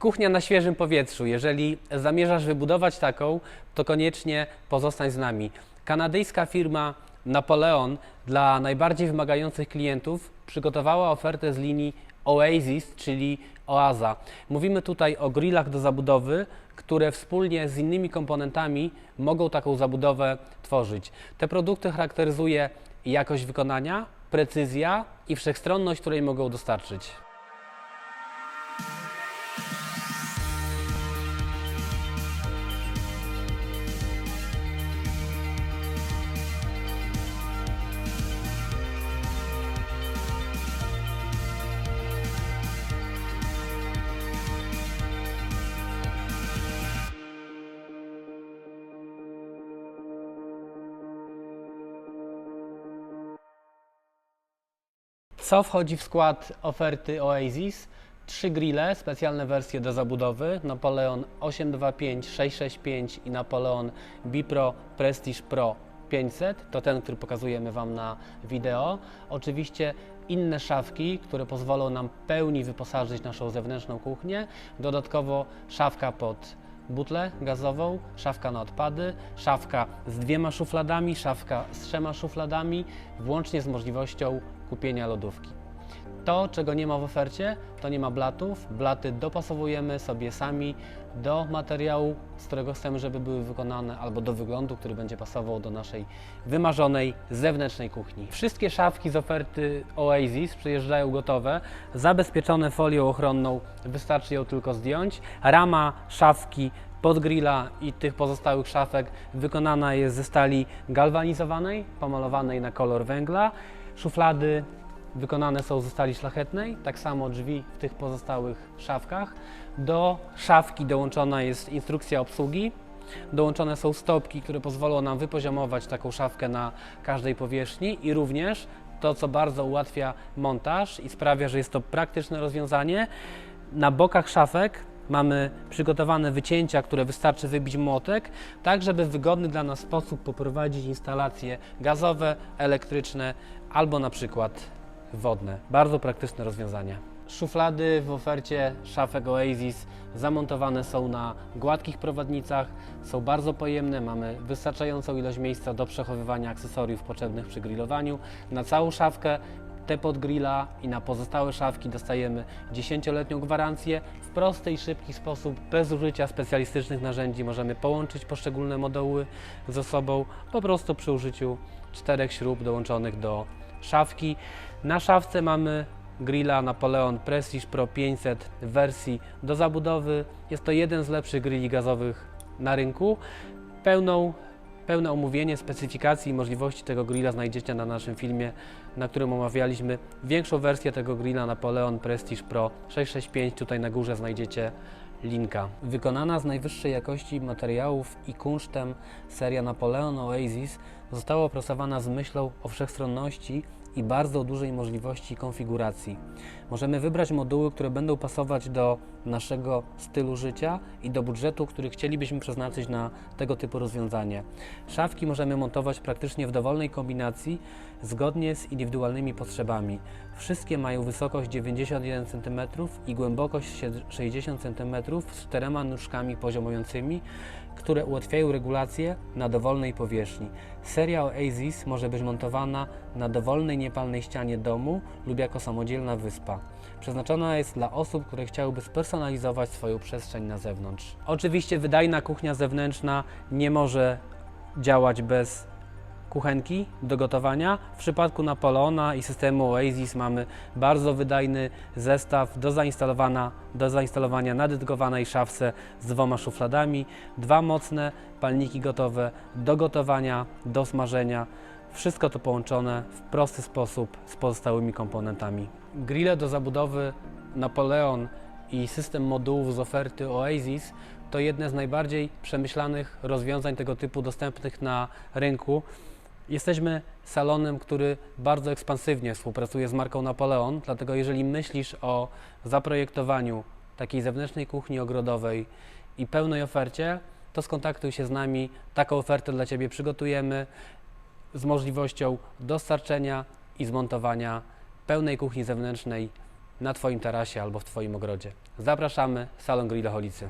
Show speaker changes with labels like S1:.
S1: Kuchnia na świeżym powietrzu. Jeżeli zamierzasz wybudować taką, to koniecznie pozostań z nami. Kanadyjska firma Napoleon dla najbardziej wymagających klientów przygotowała ofertę z linii Oasis, czyli Oaza. Mówimy tutaj o grillach do zabudowy, które wspólnie z innymi komponentami mogą taką zabudowę tworzyć. Te produkty charakteryzuje jakość wykonania, precyzja i wszechstronność, której mogą dostarczyć. Co wchodzi w skład oferty Oasis? Trzy grille, specjalne wersje do zabudowy, Napoleon 825, 665 i Napoleon Bipro Prestige Pro 500, to ten, który pokazujemy Wam na wideo. Oczywiście inne szafki, które pozwolą nam pełni wyposażyć naszą zewnętrzną kuchnię. Dodatkowo szafka pod butlę gazową, szafka na odpady, szafka z dwiema szufladami, szafka z trzema szufladami, włącznie z możliwością kupienia lodówki. To, czego nie ma w ofercie, to nie ma blatów. Blaty dopasowujemy sobie sami do materiału, z którego chcemy, żeby były wykonane, albo do wyglądu, który będzie pasował do naszej wymarzonej zewnętrznej kuchni. Wszystkie szafki z oferty Oasis przyjeżdżają gotowe, zabezpieczone folią ochronną, wystarczy ją tylko zdjąć. Rama szafki pod grilla i tych pozostałych szafek wykonana jest ze stali galwanizowanej, pomalowanej na kolor węgla. Szuflady wykonane są ze stali szlachetnej, tak samo drzwi w tych pozostałych szafkach. Do szafki dołączona jest instrukcja obsługi. Dołączone są stopki, które pozwolą nam wypoziomować taką szafkę na każdej powierzchni i również to, co bardzo ułatwia montaż i sprawia, że jest to praktyczne rozwiązanie. Na bokach szafek mamy przygotowane wycięcia, które wystarczy wybić młotek, tak żeby w wygodny dla nas sposób poprowadzić instalacje gazowe, elektryczne albo na przykład wodne. Bardzo praktyczne rozwiązanie. Szuflady w ofercie szafek Oasis zamontowane są na gładkich prowadnicach, są bardzo pojemne, mamy wystarczającą ilość miejsca do przechowywania akcesoriów potrzebnych przy grillowaniu. Na całą szafkę te pod grilla i na pozostałe szafki dostajemy 10-letnią gwarancję. W prosty i szybki sposób, bez użycia specjalistycznych narzędzi możemy połączyć poszczególne moduły ze sobą po prostu przy użyciu czterech śrub dołączonych do szafki. Na szafce mamy grilla Napoleon Prestige Pro 500 w wersji do zabudowy. Jest to jeden z lepszych grilli gazowych na rynku. Pełną Pełne omówienie specyfikacji i możliwości tego grilla znajdziecie na naszym filmie, na którym omawialiśmy większą wersję tego grilla Napoleon Prestige Pro 665. Tutaj na górze znajdziecie linka. Wykonana z najwyższej jakości materiałów i kunsztem seria Napoleon Oasis została opracowana z myślą o wszechstronności i bardzo dużej możliwości konfiguracji. Możemy wybrać moduły, które będą pasować do naszego stylu życia i do budżetu, który chcielibyśmy przeznaczyć na tego typu rozwiązanie. Szafki możemy montować praktycznie w dowolnej kombinacji, zgodnie z indywidualnymi potrzebami. Wszystkie mają wysokość 91 cm i głębokość 60 cm z czterema nóżkami poziomującymi, które ułatwiają regulację na dowolnej powierzchni. Seria Oasis może być montowana na dowolnej niepalnej ścianie domu lub jako samodzielna wyspa. Przeznaczona jest dla osób, które chciałyby spersonalizować swoją przestrzeń na zewnątrz. Oczywiście wydajna kuchnia zewnętrzna nie może działać bez kuchenki do gotowania. W przypadku Napoleona i systemu Oasis mamy bardzo wydajny zestaw do, zainstalowana, do zainstalowania na dedykowanej szafce z dwoma szufladami, dwa mocne palniki gotowe do gotowania, do smażenia. Wszystko to połączone w prosty sposób z pozostałymi komponentami. Grille do zabudowy Napoleon i system modułów z oferty Oasis to jedne z najbardziej przemyślanych rozwiązań tego typu dostępnych na rynku. Jesteśmy salonem, który bardzo ekspansywnie współpracuje z marką Napoleon, dlatego jeżeli myślisz o zaprojektowaniu takiej zewnętrznej kuchni ogrodowej i pełnej ofercie, to skontaktuj się z nami. Taką ofertę dla Ciebie przygotujemy z możliwością dostarczenia i zmontowania pełnej kuchni zewnętrznej na Twoim tarasie albo w Twoim ogrodzie. Zapraszamy, Salon Grillaholicy.